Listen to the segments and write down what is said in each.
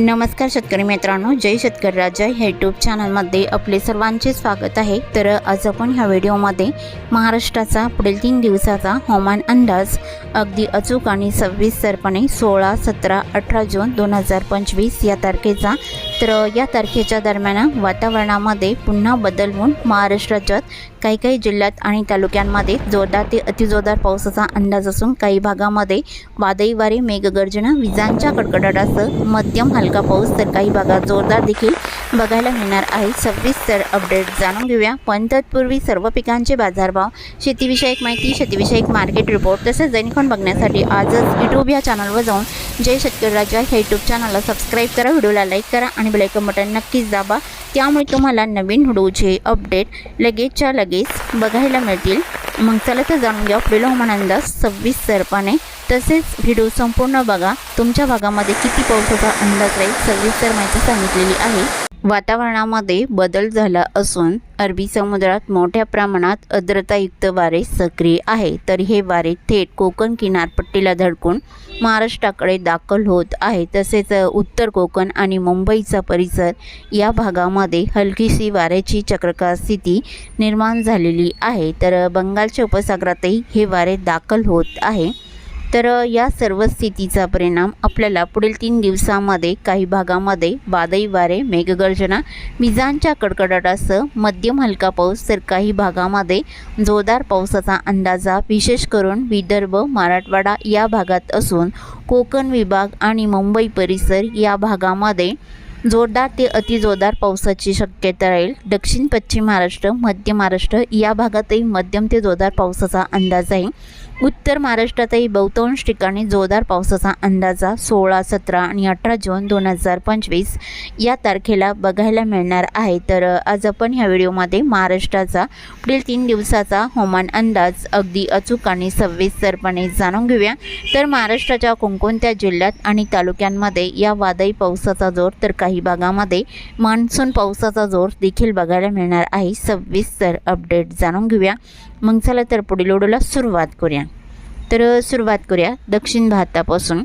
नमस्कार शेतकरी मित्रांनो जय शेतकरी राजा. ह्या यूट्यूब चॅनलमध्ये आपले सर्वांचे स्वागत आहे. तर आज आपण ह्या व्हिडिओमध्ये महाराष्ट्राचा पुढील तीन दिवसाचा हवामान अंदाज अगदी अचूक आणि सविस्तरपणे सोळा सतरा अठरा जून दोन हजार पंचवीस या तारखेचा तर या तारखेच्या दरम्यान वातावरणामध्ये पुन्हा बदल होऊन महाराष्ट्राच्या काही काही जिल्ह्यात आणि तालुक्यांमध्ये जोरदार ते अतिजोरदार पावसाचा अंदाज असून काही भागामध्ये वादळी वारे मेघगर्जना विजांच्या कडकडाटासह मध्यम हलका पाऊस तर काही भागात जोरदार देखील बघायला मिळणार आहे. सविस्तर अपडेट जाणून घेऊया. पण तत्पूर्वी सर्व पिकांचे बाजारभाव शेतीविषयक माहिती शेतीविषयक मार्केट रिपोर्ट तसेच दैनिकॉन बघण्यासाठी आजच यूट्यूब या चॅनलवर जाऊन जय शेतकरी राजा ह्या यूट्यूब चॅनलला सबस्क्राईब करा व्हिडिओला लाईक करा आणि बेलायकन बटन नक्कीच दाबा. त्यामुळे तुम्हाला नवीन व्हिडिओचे अपडेट लगेचच्या लगेच बघायला मिळतील. मग चला तर जाणून घ्या. पुढील हवामान अंदाज सविस्तरपणे तसेच व्हिडिओ संपूर्ण बघा. तुमच्या भागामध्ये किती पावसाचा अंदाज राहील? सविस्तर माहिती सांगितलेली आहे. वातावरणामध्ये बदल झाला असून अरबी समुद्रात मोठ्या प्रमाणात आर्द्रतायुक्त वारे सक्रिय आहे. तर हे वारे थेट कोकण किनारपट्टीला धडकून महाराष्ट्राकडे दाखल होत आहे. तसेच उत्तर कोकण आणि मुंबईचा परिसर या भागामध्ये हलकीशी वाऱ्याची चक्रकार स्थिती निर्माण झालेली आहे. तर बंगालच्या उपसागरातही हे वारे दाखल होत आहे. तर या सर्व स्थितीचा परिणाम आपल्याला पुढील तीन दिवसामध्ये काही भागामध्ये वादळी वारे मेघगर्जना विजांच्या कडकडाटासह मध्यम हलका पाऊस तर काही भागामध्ये जोरदार पावसाचा अंदाजा विशेष करून विदर्भ मराठवाडा या भागात असून कोकण विभाग आणि मुंबई परिसर या भागामध्ये जोरदार ते अतिजोरदार पावसाची शक्यता राहील. दक्षिण पश्चिम महाराष्ट्र मध्य महाराष्ट्र या भागातही मध्यम ते जोरदार पावसाचा अंदाज आहे. उत्तर महाराष्ट्रातही बहुतांश ठिकाणी जोरदार पावसाचा अंदाजा सोळा सतरा आणि अठरा जून दोन हजार पंचवीस या तारखेला बघायला मिळणार आहे. तर आज आपण ह्या व्हिडिओमध्ये महाराष्ट्राचा पुढील तीन दिवसाचा हवामान अंदाज अगदी अचूक आणि सविस्तरपणे जाणून घेऊया. तर महाराष्ट्राच्या कोणकोणत्या जिल्ह्यात आणि तालुक्यांमध्ये या वादळी पावसाचा जोर तर काही भागामध्ये मान्सून पावसाचा जोर देखील बघायला मिळणार आहे. सविस्तर अपडेट जाणून घेऊया. मग चला तर पुढील ओढूला सुरुवात करूया. तर सुरुवात करूया दक्षिण भारतापासून.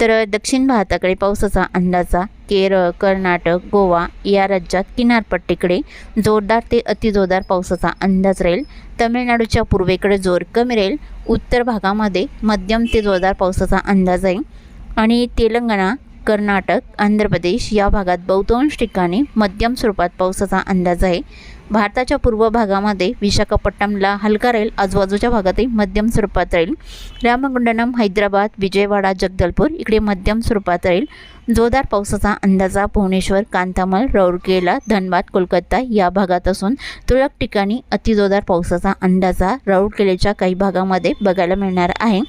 तर दक्षिण भारताकडे पावसाचा अंदाजा केरळ कर्नाटक गोवा या राज्यात किनारपट्टीकडे जोरदार ते अतिजोरदार पावसाचा अंदाज राहील. तमिळनाडूच्या पूर्वेकडे जोर कमी राहील. उत्तर भागामध्ये मध्यम ते जोरदार पावसाचा अंदाज आहे. आणि तेलंगणा कर्नाटक आंध्र प्रदेश या भागात बहुतांश ठिकाणी मध्यम स्वरूपात पावसाचा अंदाज आहे. भारताच्या पूर्व भागामध्ये विशाखापट्टणमला हलका राहील आजूबाजूच्या भागातही मध्यम स्वरूपात राहील रामगुंडनम हैदराबाद विजयवाडा जगदलपूर इकडे मध्यम स्वरूपात राहील जोरदार पावसाचा अंदाजा भुवनेश्वर कांतामल राऊरकेला धनबाद कोलकाता या भागात असून तुरळक ठिकाणी अतिजोरदार पावसाचा अंदाजा राऊरकेलेच्या काही भागामध्ये बघायला मिळणार आहे.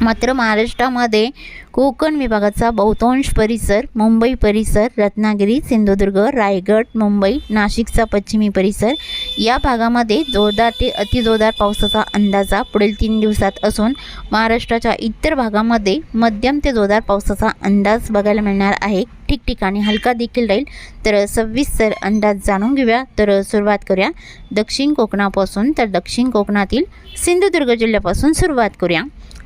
मात्र महाराष्ट्रामध्ये कोकण विभागाचा बहुतांश परिसर मुंबई परिसर रत्नागिरी सिंधुदुर्ग रायगड मुंबई नाशिकचा पश्चिमी परिसर. या भागामध्ये जोरदार ते अतिजोरदार पावसाचा अंदाजा पुढील तीन दिवसात असून महाराष्ट्राच्या इतर भागामध्ये मध्यम ते जोरदार पावसाचा अंदाज बघायला मिळणार आहे. ठिकठिकाणी हलका देखील राहील. तर सविस्तर अंदाज जाणून घेऊया. तर सुरुवात करूया. दक्षिण कोकणापासून तर दक्षिण कोकणातील सिंधुदुर्ग जिल्ह्यापासून सुरुवात करूया.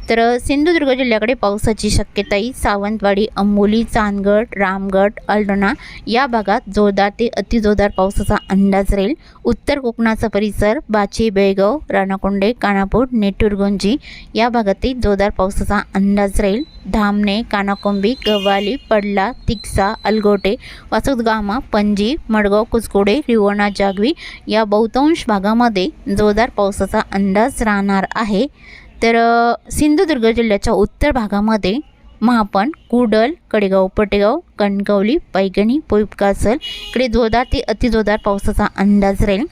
तर सिंधुदुर्ग जिल्ह्याकडे पावसाची शक्यताही सावंतवाडी अंबोली चांदगड रामगड अल्डोना या भागात जोरदार ते अतिजोरदार पावसाचा अंदाज राहील. उत्तर कोकणाचा परिसर बाची बेळगाव राणाकोंडे कानापूर नेटुरगुंजी या भागातही जोरदार पावसाचा अंदाज राहील. धामणे कानाकोंबी गव्हाली पडला तिक्सा अलगोटे वासुदगामा पणजी मडगाव कुचकोडे रिवणा जागवी या बहुतांश भागामध्ये जोरदार पावसाचा अंदाज राहणार आहे. तर सिंधुदुर्ग जिल्ह्याच्या उत्तर भागामध्ये महापण कुडल कडेगाव पटेगाव कणकवली पैगणी पोईपकासल इकडे जोरदार ते अतिजोरदार पावसाचा अंदाज राहील.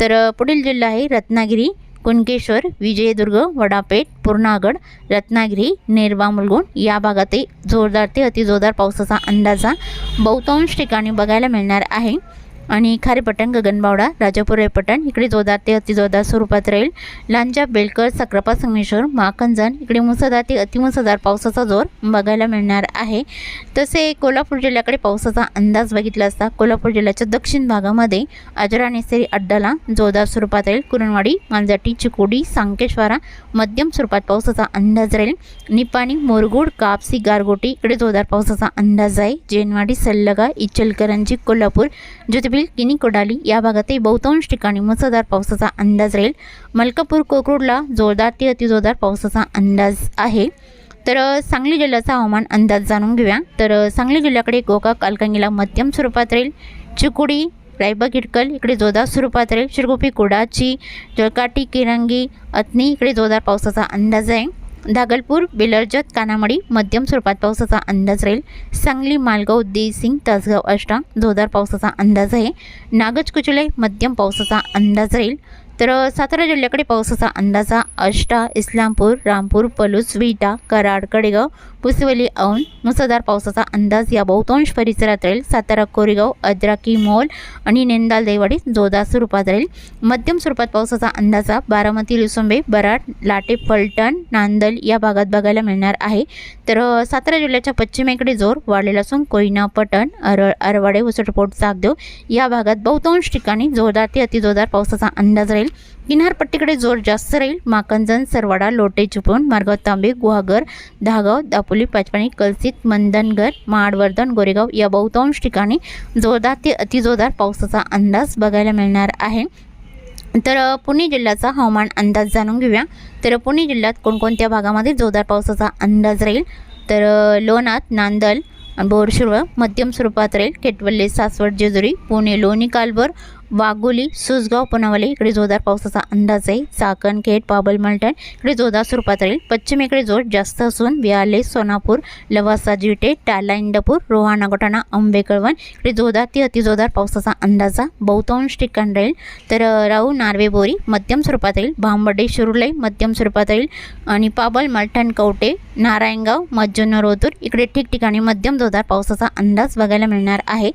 तर पुढील जिल्हा आहे रत्नागिरी कुणकेश्वर विजयदुर्ग वडापेठ पूर्णागड रत्नागिरी नेरवा मुलगुण या भागातही जोरदार ते अतिजोरदार पावसाचा अंदाजा बहुतांश ठिकाणी बघायला मिळणार आहे. आणि खारेपटण गगनबावडा राजापूर रेपटण इकडे जोरदार ते अतिजोरदार स्वरूपात राहील लांजा बेलकर सक्रापा संगमेश्वर माकंजन इकडे मुसळधार ते अतिमुसळधार पावसाचा जोर बघायला मिळणार आहे. तसे कोल्हापूर जिल्ह्याकडे पावसाचा अंदाज बघितला असता कोल्हापूर जिल्ह्याच्या दक्षिण भागामध्ये आजरा नेसरी अड्डाला जोरदार स्वरूपात राहील कुरणवाडी मांजाटी चिकोडी सांकेश्वरा मध्यम स्वरूपात पावसाचा अंदाज राहील निपाणी मोरगुड कापसी गारगोटी इकडे जोरदार पावसाचा अंदाज आहे. जेनवाडी सल्लगा इचलकरंजी कोल्हापूर ज्योतिबील किनी कोडाली या भागातही बहुतांश ठिकाणी मुसळधार पावसाचा अंदाज राहील. मलकापूर कोकरूडला जोरदार ते अतिजोरदार पावसाचा अंदाज आहे. तर सांगली जिल्ह्याचा हवामान अंदाज जाणून घेऊया. तर सांगली जिल्ह्याकडे गोकाक कालकांगीला मध्यम स्वरूपात राहील. चिकुडी रायबा किटकल इकडे जोरदार स्वरूपात राहील. शिरगोपी कुडाची जळकाटी किरंगी अथनी इकडे जोरदार पावसाचा अंदाज आहे. दागलपूर बेलरजत कानामडी मध्यम स्वरूपात पावसाचा अंदाज राहील. सांगली मालगाव देसिंग तासगाव अष्टांग जोरदार पावसाचा अंदाज आहे. नागज कुचले मध्यम पावसाचा अंदाज राहील. तर सातारा जिल्ह्याकडे पावसाचा अंदाज आष्टा इस्लामपूर रामपूर पलूस विटा कराड कडेगाव पुसवली औन मुसळधार पावसाचा अंदाज या बहुतांश परिसरात राहील सातारा कोरेगाव अद्राकी मोल आणि नेंदाल देवाडी जोरदार स्वरूपात राहील. मध्यम स्वरूपात पावसाचा अंदाजा बारामती लुसुंबे बराड लाटे फलटण नांदल या भागात बघायला मिळणार आहे. तर सातारा जिल्ह्याच्या पश्चिमेकडे जोर वाढलेला असून कोयना पटण अरळ अरवाडे उसटपोट चाकदेव या भागात बहुतांश ठिकाणी जोरदार ते अतिजोरदार पावसाचा अंदाज राहील. किनारपट्टीकडे जोर जास्त राहील. माकंजन सरवाडा लोटे चिपळूण मार्गाव तांबे गुहागर दहागाव दापोली पाचपाणी कलसित मंदनगर माडवर्धन गोरेगाव या बहुतांश ठिकाणी जोरदार ते अतिजोरदार पावसाचा अंदाज बघायला मिळणार आहे. तर पुणे जिल्ह्याचा हवामान अंदाज जाणून घेऊया. तर पुणे जिल्ह्यात कोणकोणत्या भागामध्ये जोरदार पावसाचा अंदाज राहील? तर लोणात नांदल बोरशुळ मध्यम स्वरूपात राहील. केटवल्ले सासवड जेजुरी पुणे लोणी कालभर वाघोली सुसगाव पुनावले इकडे जोरदार पावसाचा अंदाज आहे. चाकण खेड पाबल मलटण इकडे जोरदार स्वरूपात राहील पश्चिमेकडे जोर जास्त असून व्याले सोनापूर लवासा जिटे टाला इंदापूर रोहाणा गोटाणा इकडे जोरदार ते अतिजोरदार पावसाचा अंदाजा बहुतांश ठिकाण राहील. तर राहू नार्वे बोरी मध्यम स्वरूपात राहील भांबडे शिरुलई मध्यम स्वरूपात राहील आणि पाबल मलठण कवटे नारायणगाव मज्जनर रोतूर इकडे ठिकठिकाणी मध्यम जोरदार पावसाचा अंदाज बघायला मिळणार आहे.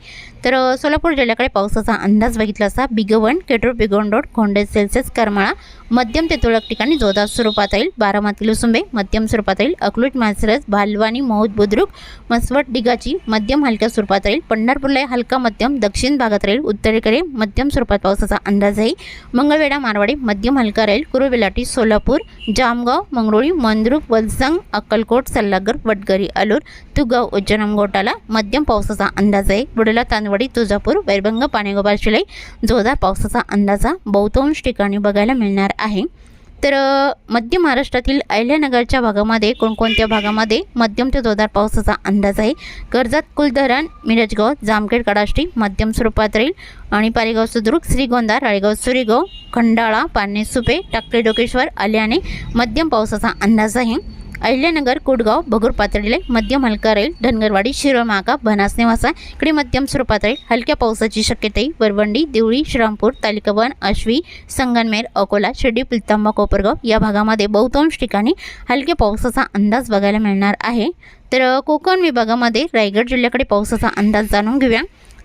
तर सोलापूर जिल्ह्याकडे पावसाचा अंदाज बघितला असा बिगवण केटूर बिगोन रोड खोंडे सेल्सिअस करमाळा मध्यम ते तुरळक ठिकाणी जोरदार स्वरूपात येईल. बारामती लुसुंबे मध्यम स्वरूपात येईल. अकलूट मासरस भालवानी मौद बुद्रुक मसवट डिगाची मध्यम हलक्या स्वरूपात राहील. पंढरपूरला हलका मध्यम दक्षिण भागात राहील. उत्तरेकडे मध्यम स्वरूपात पावसाचा अंदाज आहे. मंगळवेढा मारवाडी मध्यम हलका राहील. कुरुबेलाटी सोलापूर जामगाव मंगरुळी मंद्रुप वलसंग अक्कलकोट सल्लागर वडगरी अलूर तुगाव उज्जैन गोटाला मध्यम पावसाचा अंदाज आहे. बुडला तांदवाडी तुळजापूर वैरभंग पाणेगोबार शिलाई जोरदार पावसाचा अंदाजा बहुतांश ठिकाणी बघायला मिळणार आहे. तर मध्य महाराष्ट्रातील अहिल्यानगरच्या भागामध्ये कोणकोणत्या भागामध्ये मध्यम ते जोरदार पावसाचा अंदाज आहे? कर्जत कुलधरण मिरजगाव जामखेड कडाष्टी मध्यम स्वरूपात राहील. आणि पारेगाव सुद्रुक श्रीगोंदा राळेगाव सुरेगाव खंडाळा पारणे सुपे टाकळे डोकेश्वर आल्याने मध्यम पावसाचा अंदाज आहे. अहिल्यानगर कुडगाव भगूर पातळीला मध्यम हलका राहील. धनगरवाडी शिरोमागा माका बनास निवासा. इकडे मध्यम स्वरूपात राहील हलक्या पावसाची शक्यताही वरवंडी देवळी श्रीरामपूर तालिकावन आश्वी संगनमेर अकोला शिर्डी पिलतांबा कोपरगाव या भागामध्ये बहुतांश ठिकाणी हलक्या पावसाचा अंदाज बघायला मिळणार आहे. तर कोकण विभागामध्ये रायगड जिल्ह्याकडे पावसाचा अंदाज जाणून घेऊया.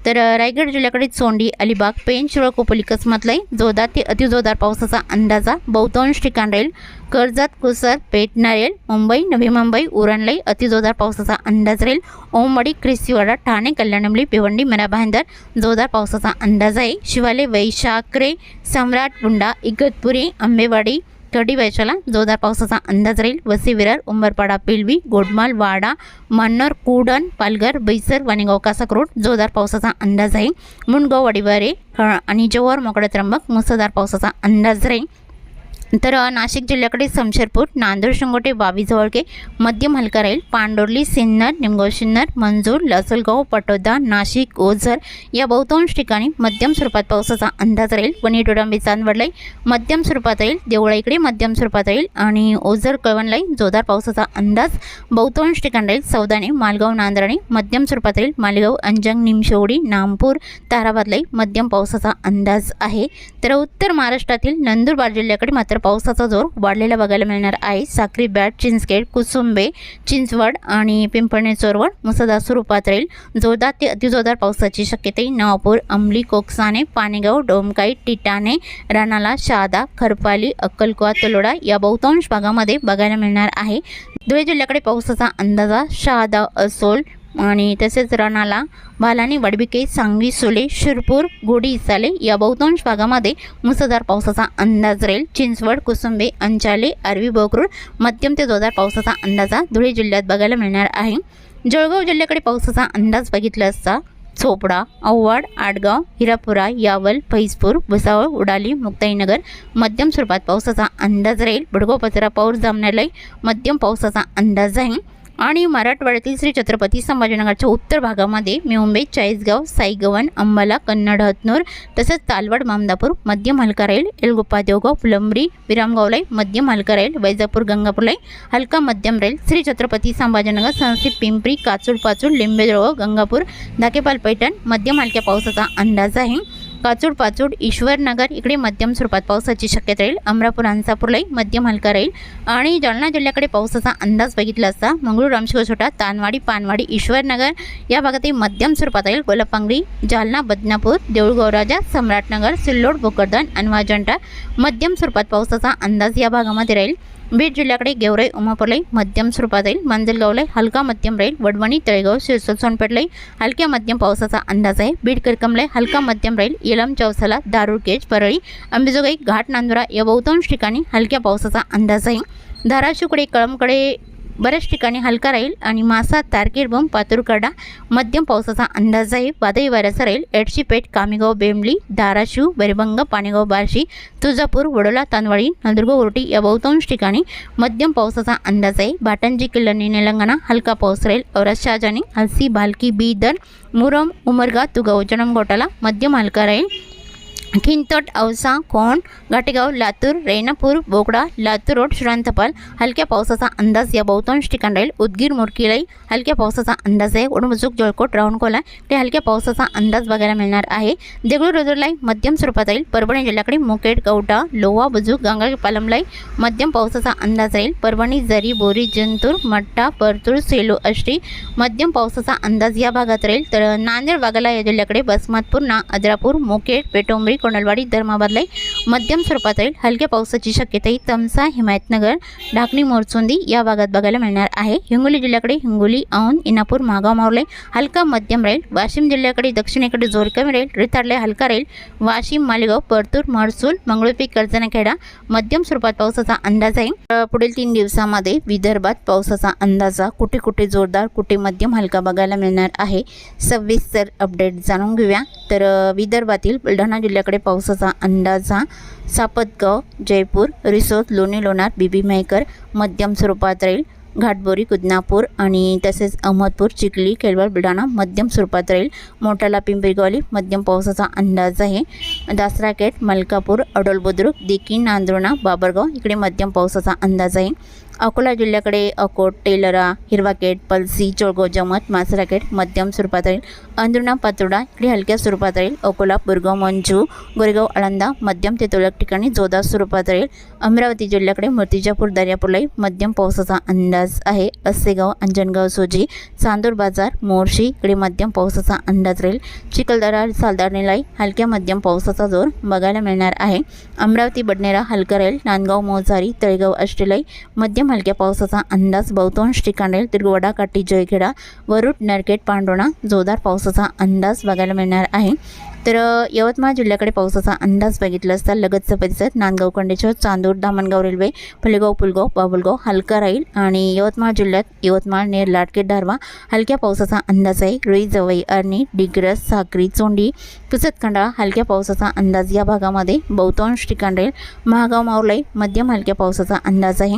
तर रायगड जिल्ह्याकडे सोंडी अलिबाग पेन शिरोळ कोपली कसमतलाई जोरदार ते अतिजोरदार पावसाचा अंदाजा बहुतांश ठिकाण राहील. कर्जत कुसर पेटणार येईल मुंबई नवी मुंबई उरणलाई अतिजोरदार पावसाचा अंदाज राहील. ओमवाडी क्रिस्तीवाडा ठाणे कल्याणमली भिवंडी मना भाईंदर जोरदार पावसाचा अंदाज आहे. शिवाले वैशाखरे सम्राट बुंडा इगतपुरी आंबेवाडी कडी वैशाला जोरदार पावसाचा अंदाज राहील. वसी विरार उंबरपाडा पिलवी गोडमाल वाडा मन्नर कुडण पालघर बैसर वाणेगाव कासाकरोड जोरदार पावसाचा अंदाज आहे. मुंडगाव वडिवारे आणि जव्हार मोकळे त्र्यंबक मुसळधार पावसाचा अंदाज राहील. तर नाशिक जिल्ह्याकडे समशेरपूर नांदूर शिंगोटे बावीजवळके मध्यम हलका राहील पांडोर्ली सिन्नर निमगाव सिन्नर मंजूर लसलगाव पटोदा नाशिक ओझर या बहुतांश ठिकाणी मध्यम स्वरूपात पावसाचा अंदाज राहील. वणी चांदवडलाई मध्यम स्वरूपात राहील देवळाईकडे मध्यम स्वरूपात राहील आणि ओझर कळवणलाई जोरदार पावसाचा अंदाज बहुतांश ठिकाणी राहील. सौदाने मालगाव नांदराणे मध्यम स्वरूपात राहील मालेगाव अंजंग निमशेवडी नामपूर ताराबादलाई मध्यम पावसाचा अंदाज आहे. तर उत्तर महाराष्ट्रातील नंदुरबार जिल्ह्याकडे मात्र तर पावसाचा जोर वाढलेला बघायला मिळणार आहे. साक्री बॅट चिंचखेड कुसुंबे चिंचवड आणि पिंपळणे चोरवड मुसळधार स्वरूपात राहील. जोरदार ते अतिजोरदार पावसाची शक्यताही नवापूर अंबली कोकसाने पाणेगाव डोमकाई टिटाणे रानाला शहादा खरपाली अक्कलकुवा तलोडा या बहुतांश भागामध्ये बघायला मिळणार आहे. धुळे जिल्ह्याकडे पावसाचा अंदाजा शहादा असोल आणि तसेच रणाला बालानी वडबिके सांगवी सुले शिरपूर गोडी इसाले या बहुतांश भागामध्ये मुसळधार पावसाचा अंदाज राहील. चिंचवड कुसुंबे अंचाले आरवी बोकरूड मध्यम ते जोरदार पावसाचा अंदाजा धुळे जिल्ह्यात बघायला मिळणार आहे. जळगाव जिल्ह्याकडे पावसाचा अंदाज बघितला असता चोपडा औवाड आडगाव हिरापुरा यावल फैजपूर भुसावळ उडाली मुक्ताईनगर मध्यम स्वरूपात पावसाचा अंदाज राहील. बडगोपचरा पाऊस जामण्यालय मध्यम पावसाचा अंदाज आहे. आणि मराठवाड्यातील श्री छत्रपती संभाजीनगरच्या उत्तर भागामध्ये मुंबई चाळीसगाव साईगवन अंबाला कन्नड हतनूर तसेच तालवाड मामदापूर मध्यम हलका राहील एलगोपा देवगाव फुलंब्री विरामगावलाई मध्यम हलका राहील वैजापूर गंगापूरलाई हलका मध्यम राहील श्री छत्रपती संभाजीनगर संस्थी पिंपरी काचूर पाचूर लिंबेजवळ गंगापूर धाकेपाल पैठण मध्यम मालक्या पावसाचा अंदाज आहे. काचूड पाचूड ईश्वरनगर इकडे मध्यम स्वरूपात पावसाची शक्यता राहील. अमरापूर अंसापूरलाही मध्यम हलका राहील. आणि जालना जिल्ह्याकडे पावसाचा अंदाज बघितला असता मंगळूर रामशिव छोटा तानवाडी पानवाडी ईश्वरनगर या भागातही मध्यम स्वरूपात राहील. कोलपांगडी जालना बदनापूर देऊळगौराजा सम्राटनगर सिल्लोड भोकरदन आणि मध्यम स्वरूपात पावसाचा अंदाज या भागामध्ये राहील. बीड जिल्ह्याकडे गेवराई उमापरलाई मध्यम स्वरूपात येईल मांजलगावलाई हलका मध्यम राहील वडवणी तळेगाव शिरसोल सोनपेठलाई हलक्या मध्यम पावसाचा अंदाज आहे. बीड करकमलाई हलका मध्यम राहील येलम चौसाला दारुरकेज परळी अंबेजोगाई घाट नांदुरा या बहुतांश ठिकाणी हलक्या पावसाचा अंदाज आहे. धाराशिवकडे कळमकडे बऱ्याच ठिकाणी हलका राहील आणि मासा तारकेरबम पातुरकडा मध्यम पावसाचा अंदाज आहे वादळी वाऱ्याचा राहील. एडशीपेठ कामेगाव बेंबली धाराशिव बेरबंग पाणेगाव बार्शी तुळजापूर वडोला तांदवाडी नंदुरगाव उरटी या बहुतांश ठिकाणी मध्यम पावसाचा अंदाज आहे बाटंजी किल्लनी तेलंगणा हलका पाऊस राहील. औरत शहाजानी हलसी भालकी बीदर मुरम उमरगा तुगाव जनम गोटाला मध्यम हलका राहील. खिंतट औसा कोण घाटेगाव लातूर रेणापूर बोकडा लातूर रोड श्रांतपाल हलक्या पावसाचा अंदाज या बहुतांश ठिकाण राहील. उदगीर मुरकीलाई हलक्या पावसाचा अंदाज आहे. उडमुजुक जळकोट रावणकोला ते हलक्या पावसाचा अंदाज बघायला मिळणार आहे. देगळूर रोजरलाई मध्यम स्वरूपात राहील. परभणी जिल्ह्याकडे मुकेट कवटा लोहा बुजुक गंगा पालमलाई मध्यम पावसाचा अंदाज राहील. परभणी जरी बोरी जंतूर मट्टा परतूर सेलो अष्टी मध्यम पावसाचा अंदाज या भागात राहील. तर नांदेड वाघाला या जिल्ह्याकडे बसमतपूर ना अद्रापूर मुकेट पेटोंबरी कोंडलवाडी धर्माबादलाई मध्यम स्वरूपात राहील हलक्या पावसाची शक्यताही तमसा हिमायतनगर ढाकणी मोरचुंदी या भागात बघायला मिळणार आहे. हिंगोली जिल्ह्याकडे हिंगोली औंध इनापूर मागाव मावले हलका मध्यम राहील. वाशिम जिल्ह्याकडे दक्षिणेकडे जोर कमी राहील. रिताडले हलका राहील. वाशिम मालेगाव परतूर महसूल मंगळुपी कर्जनखेडा मध्यम स्वरूपात पावसाचा अंदाज आहे. पुढील तीन दिवसामध्ये विदर्भात पावसाचा अंदाजा कुठे कुठे जोरदार कुठे मध्यम हलका बघायला मिळणार आहे? सविस्तर अपडेट जाणून घेऊया. तर विदर्भातील बुलढाणा जिल्ह्याकडे पावसाचा अंदाजा सापतगाव जयपूर रिसोद लोणी लोणार बीबी मेहकर मध्यम स्वरूपात राहील. घाटबोरी कुदनापूर आणि तसेच अहमदपूर चिखली केळवळ बुलढाणा मध्यम स्वरूपात राहील. मोठाला पिंपरीगवली मध्यम पावसाचा अंदाज आहे. दासराकेट मलकापूर अडोल बुद्रुक दिकी नांदुर्णा बाबरगाव इकडे मध्यम पावसाचा अंदाज आहे. अकोला जिल्ह्याकडे अकोट टेलरा हिरवाकेट पलसी चोळगाव जमत मासराकेट मध्यम स्वरूपात राहील. अंदुर्णा पातोडा इकडे हलक्या स्वरूपात राहील. अकोला बुरगाव मंजू गोरेगाव आळंदा मध्यम ते तुरळक ठिकाणी जोरदार स्वरूपात राहील. अमरावती जिल्ह्याकडे मूर्तिजापूर दर्यापूरलाही मध्यम पावसाचा अंदाज आहे. अस्सेगाव अंजनगाव सोजी चांदूर बाजार मोर्शी इकडे मध्यम पावसाचा अंदाज राहील. चिखलदरा सालदारणीलाही हलक्या मध्यम पावसाचा जोर बघायला मिळणार आहे. अमरावती बडनेरा हलका राहील. नांदगाव मोजारी तळेगाव अष्टेलाई मध्यम हलक्या पावसाचा अंदाज बहुतांश ठिकाण राहील तिरगवडा जयखेडा वरुड नरकेट पांडोणा जोरदार पावसाचा अंदाज बघायला मिळणार आहे. तर यवतमाळ जिल्ह्याकडे पावसाचा अंदाज बघितला असता लगतचा परिसर नांदगाव कंडेश्वर चांदूर दामणगाव रेल्वे फुलेगाव पुलगाव बाबुलगाव हलका राहील आणि यवतमाळ जिल्ह्यात यवतमाळ नेर लाटकेट धारवा हलक्या पावसाचा अंदाज आहे. रुई जवई अर्णी डिग्रस साक्री चोंडी पुसतखंडाळा हलक्या पावसाचा अंदाज या भागामध्ये बहुतांश ठिकाण राहील. महागाव मावलाई मध्यम हलक्या पावसाचा अंदाज आहे.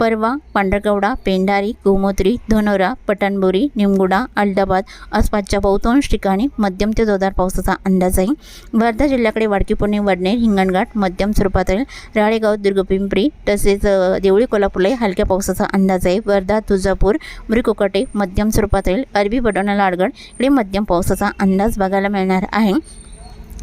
परवा पांढरकवडा पेंढारी गोमोत्री धनोरा पटाणबोरी निमगुडा अल्दाबाद आसपासच्या बहुतांश ठिकाणी मध्यम ते जोरदार पावसाचा अंदाज आहे. वर्धा जिल्ह्याकडे वाडकीपुणे वडनेर हिंगणघाट मध्यम स्वरूपात राहील राळेगाव दुर्गपिंपरी तसेच देवळी कोल्हापूरला हलक्या पावसाचा अंदाज आहे. वर्धा तुळजापूर मृकोकटे मध्यम स्वरूपात राहील अरबी बडोणा लाडगड इकडे मध्यम पावसाचा अंदाज बघायला मिळणार आहे.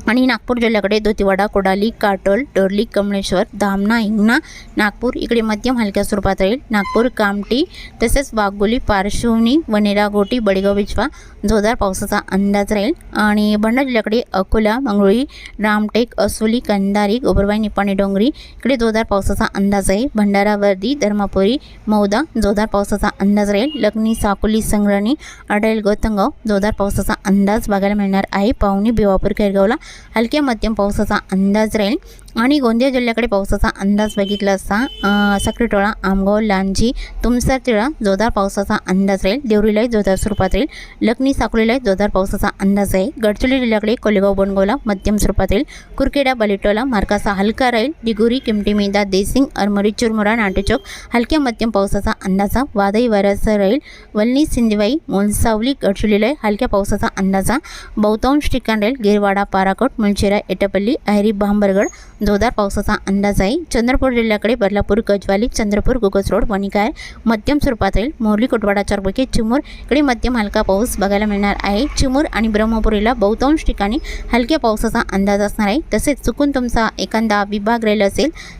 आणि नागपूर जिल्ह्याकडे धोतीवाडा कोडाली काटोल डोरली कमळेश्वर धामणा हिंगणा नागपूर इकडे मध्यम हलक्या स्वरूपात राहील. नागपूर कामटी तसेच वाघोली पार्श्वनी वनेरा गोटी बडेगाव बिछवा जोरदार पावसाचा अंदाज राहील. आणि भंडारा जिल्ह्याकडे अकोला मंगळुळी रामटेक असोली कंधारी गोबरवाई निपाणी डोंगरी इकडे जोरदार पावसाचा अंदाज आहे. भंडारा वर्दी धर्मापुरी मौदा जोरदार पावसाचा अंदाज राहील. लग्नी साकोली संग्रणी अडेल गोतंगाव जोरदार पावसाचा अंदाज बघायला मिळणार आहे. पावनी भिवापूर खैरगावला हलक्या मध्यम पावसाचा अंदाज राहील. आणि गोंदिया जिल्ह्याकडे पावसाचा अंदाज बघितला असता अं, आमगाव लांजी तुमसर तिळा जोरदार पावसाचा अंदाज राहील. देवरीलाही जोरदार स्वरूपात राहील. लखनी साकोलीलाही जोरदार पावसाचा अंदाज आहे. गडचिरोली जिल्ह्याकडे कोलेगाव बनगोला मध्यम स्वरूपात राहील. कुरकेडा बलिटोला मार्काचा हलका राहील. दिगुरी किमटी देसिंग अरमरी चुरमुरा नाटेचौक हलक्या मध्यम पावसाचा अंदाजा वादळी वाऱ्यासह राहील. वल्ली सिंधवाई मोलसावली गडचिरोलीला हलक्या पावसाचा अंदाजा. बहुतांश ठिकाण राहील. गिरवाडा पाराकोट मुलचेरा एटपल्ली अहेरी भांबरगड जोरदार पावसाचा अंदाज आहे. चंद्रपूर जिल्ह्याकडे बदलापूर गजवाली चंद्रपूर गुगस रोड वणिकाय मध्यम स्वरूपात राहील मोरली कोटवाडा चारपैकी चिमूर इकडे मध्यम हलका पाऊस बघायला मिळणार आहे. चिमूर आणि ब्रह्मपुरीला बहुतांश ठिकाणी हलक्या पावसाचा अंदाज असणार आहे. तसेच चुकून तुमचा एखादा विभाग राहिला असेल